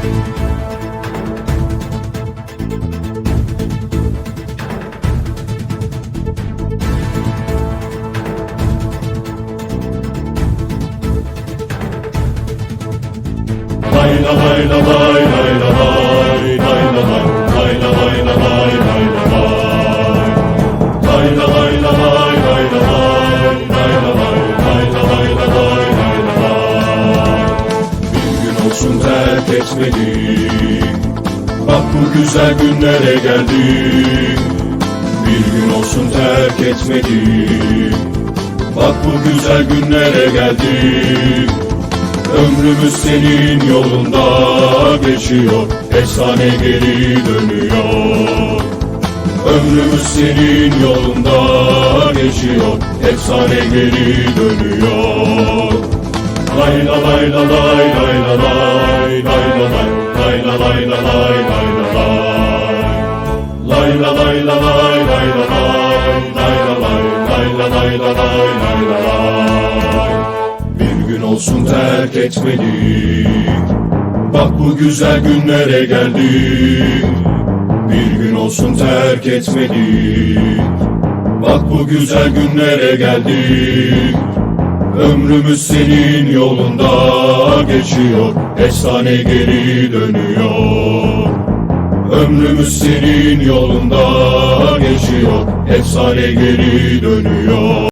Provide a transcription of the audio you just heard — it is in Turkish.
Lay la lay la lay lay la lay lay la lay lay la lay terk etmedik Bak bu güzel günlere geldik Bir gün olsun terk etmedik Bak bu güzel günlere geldik Ömrümüz senin yolunda geçiyor. Efsane geri dönüyor. Ömrümüz senin yolunda geçiyor. Efsane geri dönüyor. Lay la lay la lay lay la lay la lay lay la lay Lay la lay la lay lay la lay lay la lay lay la lay la lay lay la lay Bir gün olsun terk etmedik Bak bu güzel günlere geldik Bir gün olsun terk etmedik Bak bu güzel günlere geldik Ömrümüz senin yolunda geçiyor. Efsane geri dönüyor. Ömrümüz senin yolunda geçiyor. Efsane geri dönüyor